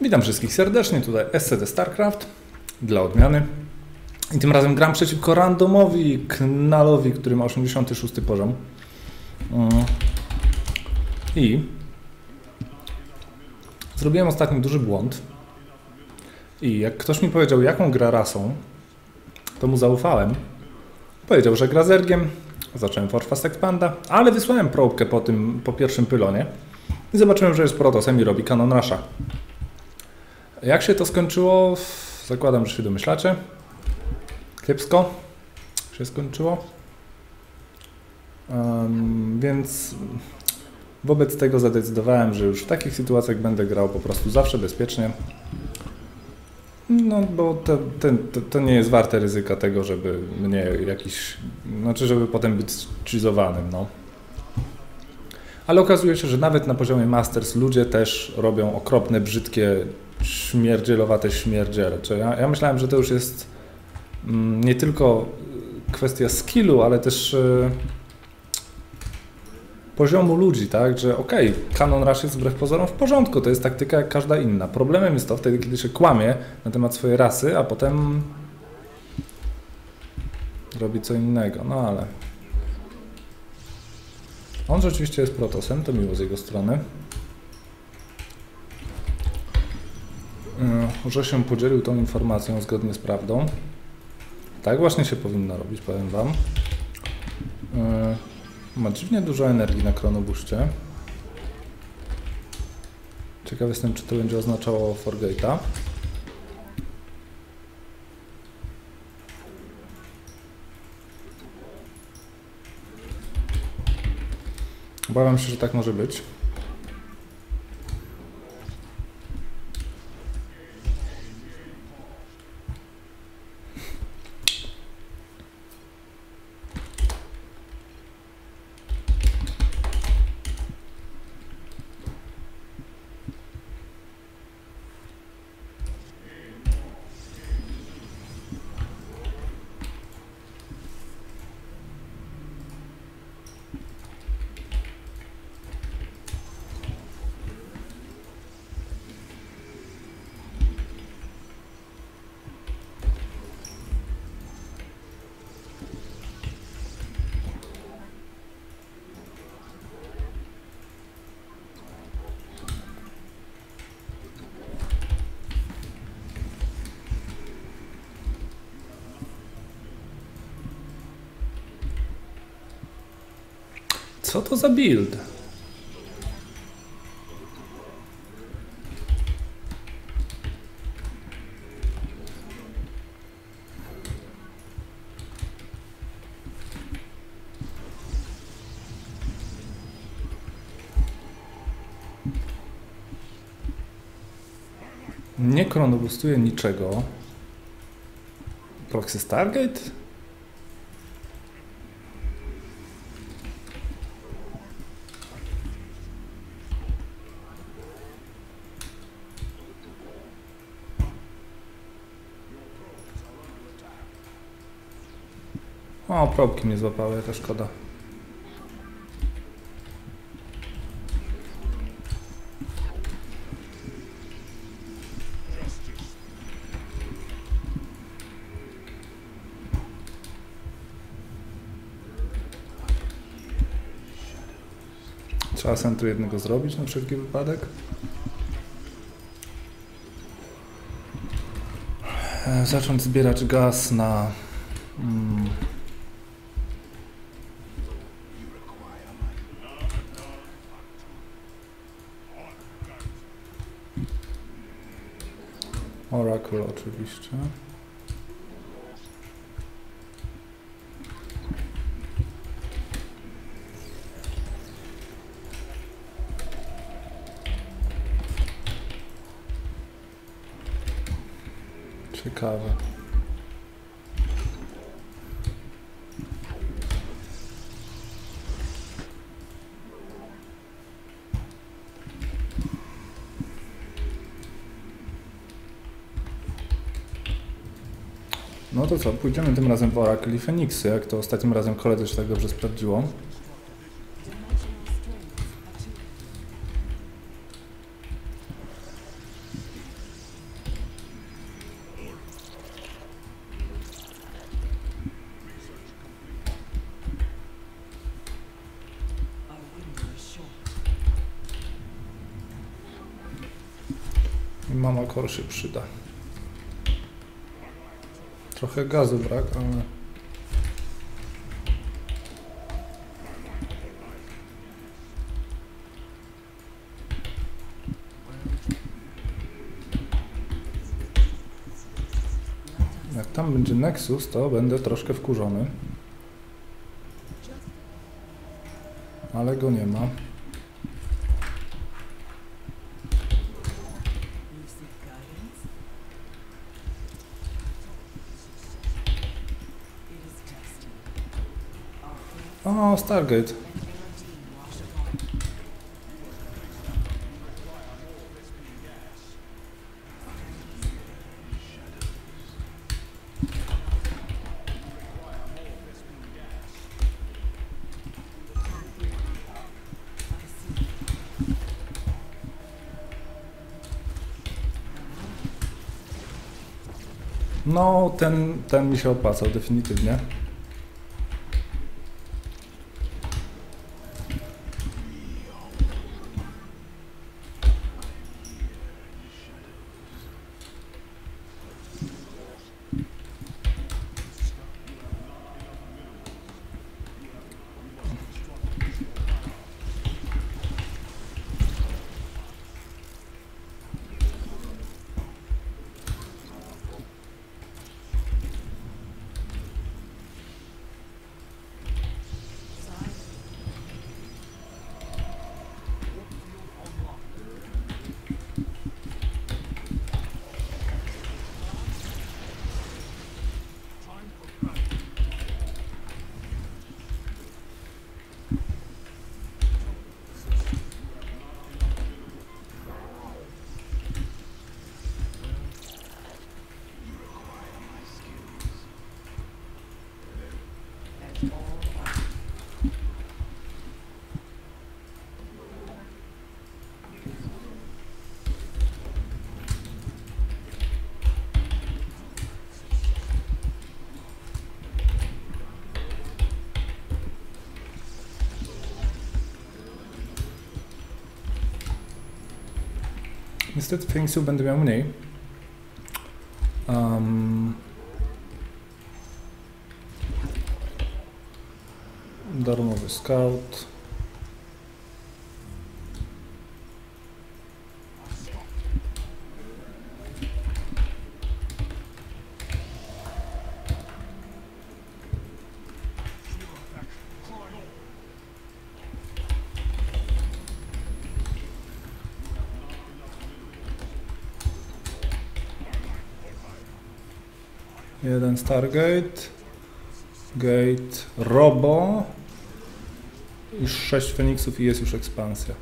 Witam wszystkich serdecznie, tutaj SCD StarCraft dla odmiany. I tym razem gram przeciwko randomowi Knalowi, który ma 86 poziom. Mm. I zrobiłem ostatnio duży błąd. I jak ktoś mi powiedział, jaką gra rasą, to mu zaufałem. Powiedział, że gra zergiem. Zacząłem Force Fast Expanda, ale wysłałem probkę po tym, po pierwszym pylonie. I zobaczyłem, że jest protosem i robi Canon Rusha. Jak się to skończyło? Zakładam, że się domyślacie. Kiepsko się skończyło. Um, więc wobec tego zadecydowałem, że już w takich sytuacjach będę grał po prostu zawsze bezpiecznie. No, bo to, to, to, nie jest warte ryzyka tego, żeby mnie jakiś, znaczy, żeby potem być cheezowanym, no. Ale okazuje się, że nawet na poziomie Masters ludzie też robią okropne, brzydkie, śmierdzielowate śmierdziele. Ja, ja myślałem, że to już jest mm, nie tylko kwestia skillu, ale też y, poziomu ludzi, tak, że okej, okay, Canon Rush jest wbrew pozorom w porządku, to jest taktyka jak każda inna. Problemem jest to wtedy, kiedy się kłamie na temat swojej rasy, a potem robi co innego, no ale... On rzeczywiście jest protosem, to miło z jego strony. Że się podzielił tą informacją zgodnie z prawdą. Tak właśnie się powinno robić, powiem Wam. Y, ma dziwnie dużo energii na kronobuście. Ciekaw jestem, czy to będzie oznaczało Forgate'a. Obawiam się, że tak może być. Co to za build? Nie chronobustuje niczego. Proxy Stargate? O, probki mnie złapały, to szkoda. Trzeba centru jednego zrobić na wszelki wypadek. Zacząć zbierać gaz na... Mm, Oracle oczywiście. No to co, pójdziemy tym razem w Oracle i Feniksy, jak to ostatnim razem koledzy się tak dobrze sprawdziło. I mama kor się przyda. Trochę gazu brak, ale... Jak tam będzie Nexus, to będę troszkę wkurzony. Ale go nie ma. Stargate. No, ten, ten mi się opłacał definitywnie. Niestety Phoenixów będę miał mniej. Um, Jeden Stargate. Gate Robo. I sześć Feniksów i jest już ekspansja.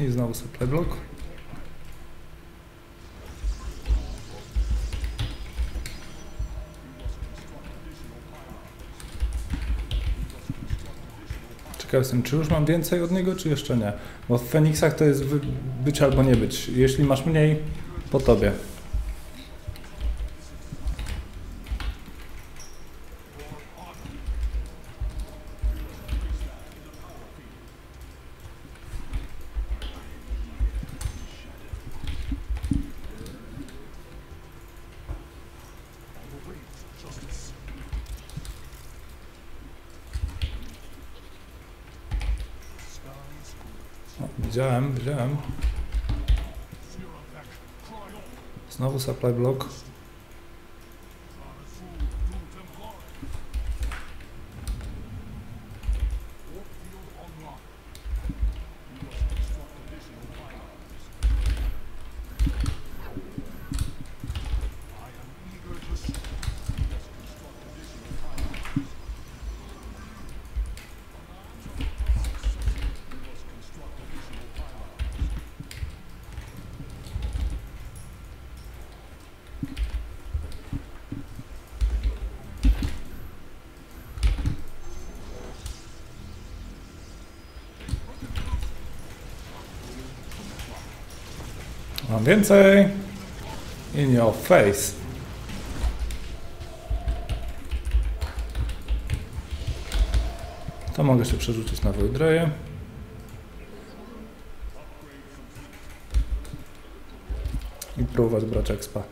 I znowu supply block. Ciekaw jestem, czy już mam więcej od niego, czy jeszcze nie? Bo w Feniksach to jest być albo nie być. Jeśli masz mniej, po tobie. Widziałem, widziałem. Znowu supply block. Mam więcej. In your face. To mogę się przerzucić na Voidreję. I próbować brać expa.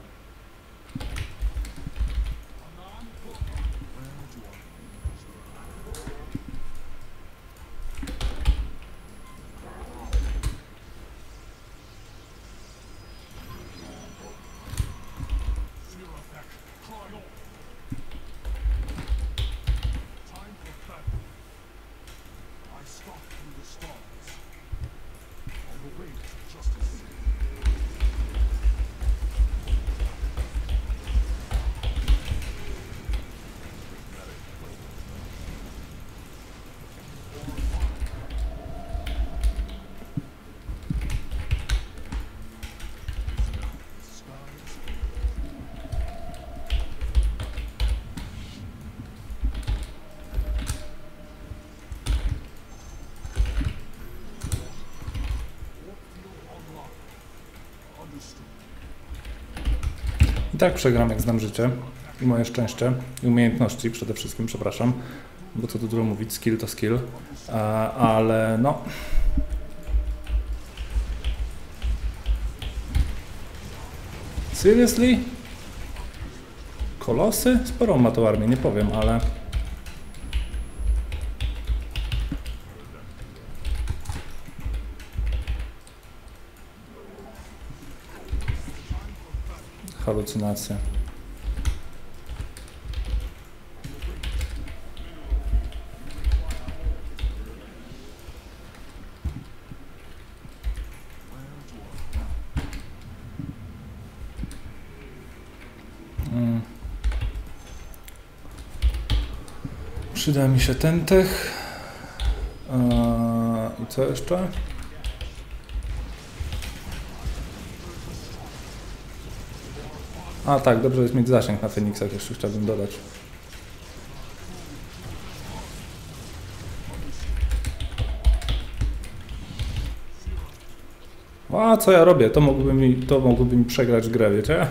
I tak przegram, jak znam życie i moje szczęście i umiejętności przede wszystkim, przepraszam, bo co tu dużo mówić, skill to skill, ale no. Seriously? Kolosy? Sporą ma tą armię, nie powiem, ale... Halucynacje. Mm. Przyda mi się ten tech. I co jeszcze? A tak, dobrze jest mieć zasięg na Feniksach, jeszcze chciałbym dodać. A co ja robię? To mogłoby mi, to mogłoby mi przegrać grę, wiecie?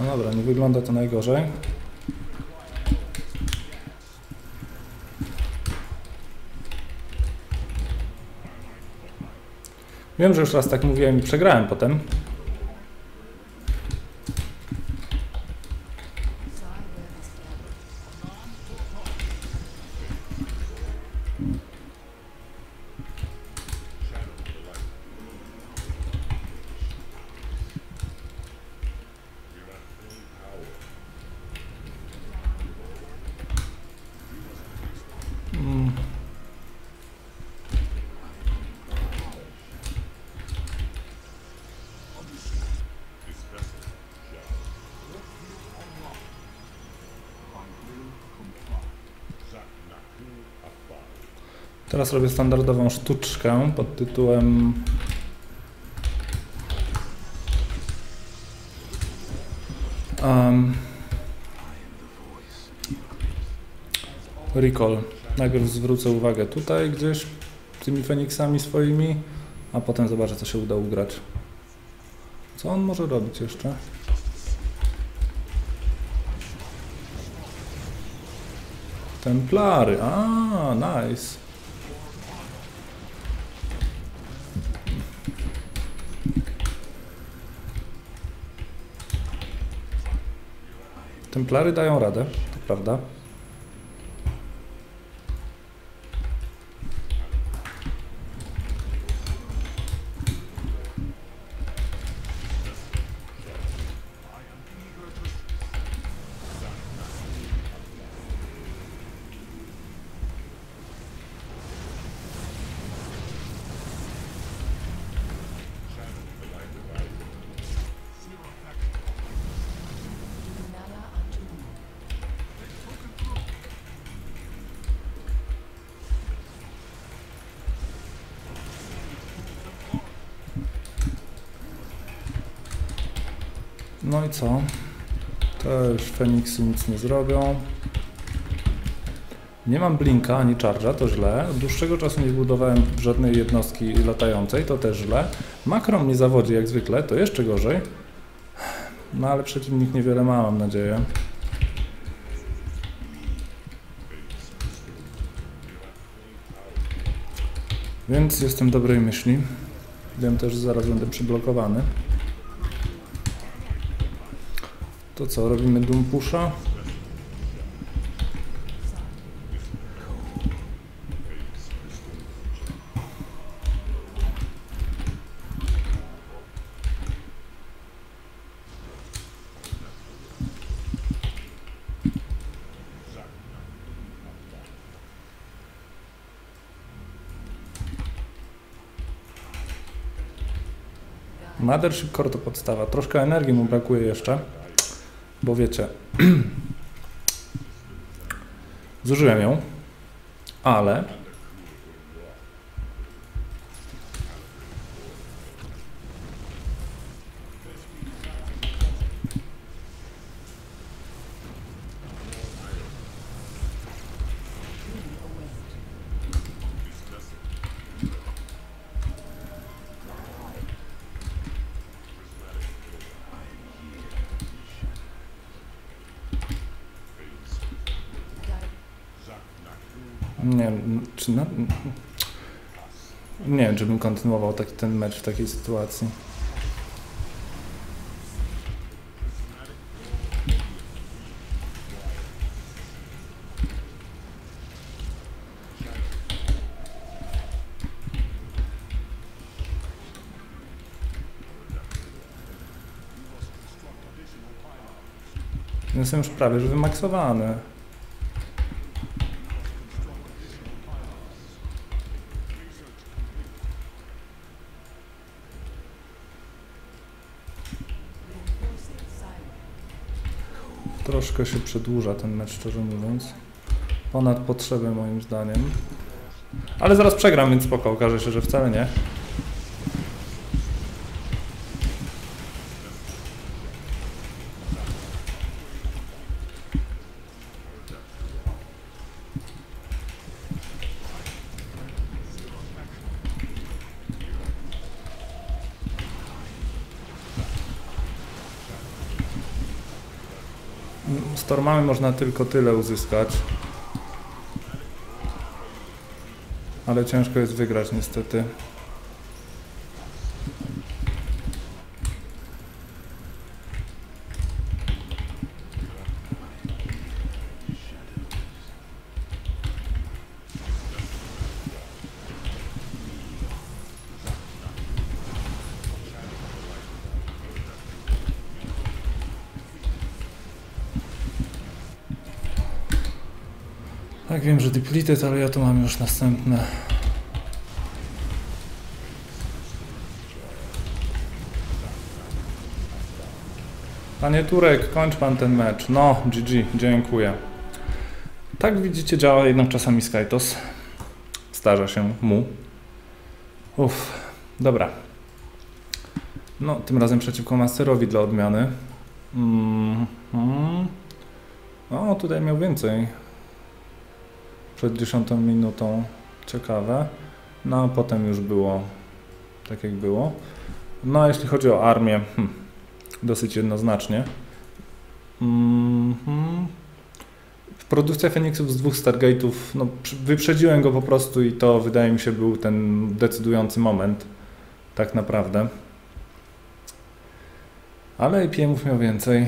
No dobra, nie wygląda to najgorzej. Wiem, że już raz tak mówiłem i przegrałem potem. Teraz robię standardową sztuczkę pod tytułem um, Recall. Najpierw zwrócę uwagę tutaj gdzieś tymi Feniksami swoimi, a potem zobaczę co się uda ugrać. Co on może robić jeszcze? Templary. A, nice. Templary dają radę, to prawda. No i co? Też Feniksy nic nie zrobią. Nie mam blinka ani charge'a, to źle. Od dłuższego czasu nie zbudowałem żadnej jednostki latającej, to też źle. Makro mnie zawodzi jak zwykle, to jeszcze gorzej. No ale przeciwnik niewiele ma, mam nadzieję. Więc jestem dobrej myśli. Wiem też, że zaraz będę przyblokowany. To co, robimy Doom Pusha? Mothership Core to podstawa. Troszkę energii mu brakuje jeszcze, bo wiecie, zużyłem ją, ale Nie wiem, czy bym kontynuował taki, ten mecz w takiej sytuacji. Jestem już prawie że wymaksowany. Troszkę się przedłuża ten mecz, szczerze mówiąc. Ponad potrzebę moim zdaniem. Ale zaraz przegram, więc spoko, okaże się, że wcale nie. Stormami można tylko tyle uzyskać. Ale ciężko jest wygrać niestety. Tak, wiem, że depleted, ale ja tu mam już następne. Panie Turek, kończ pan ten mecz. No, GG, dziękuję. Tak widzicie, działa jednak czasami Skytos. Zdarza się mu. Uff, dobra. No, tym razem przeciwko Masterowi dla odmiany. Mm, mm. O, tutaj miał więcej. Przed 10 minutą. Ciekawe. No, a potem już było tak, jak było. No, a jeśli chodzi o armię, hmm, dosyć jednoznacznie. Mhm. Produkcja Phoenixów z dwóch Stargate'ów, no, wyprzedziłem go po prostu i to wydaje mi się był ten decydujący moment, tak naprawdę. Ale APM-ów miał więcej.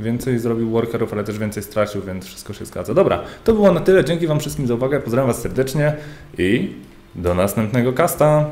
Więcej zrobił workerów, ale też więcej stracił, więc wszystko się zgadza. Dobra, to było na tyle. Dzięki Wam wszystkim za uwagę. Pozdrawiam Was serdecznie i do następnego kasta.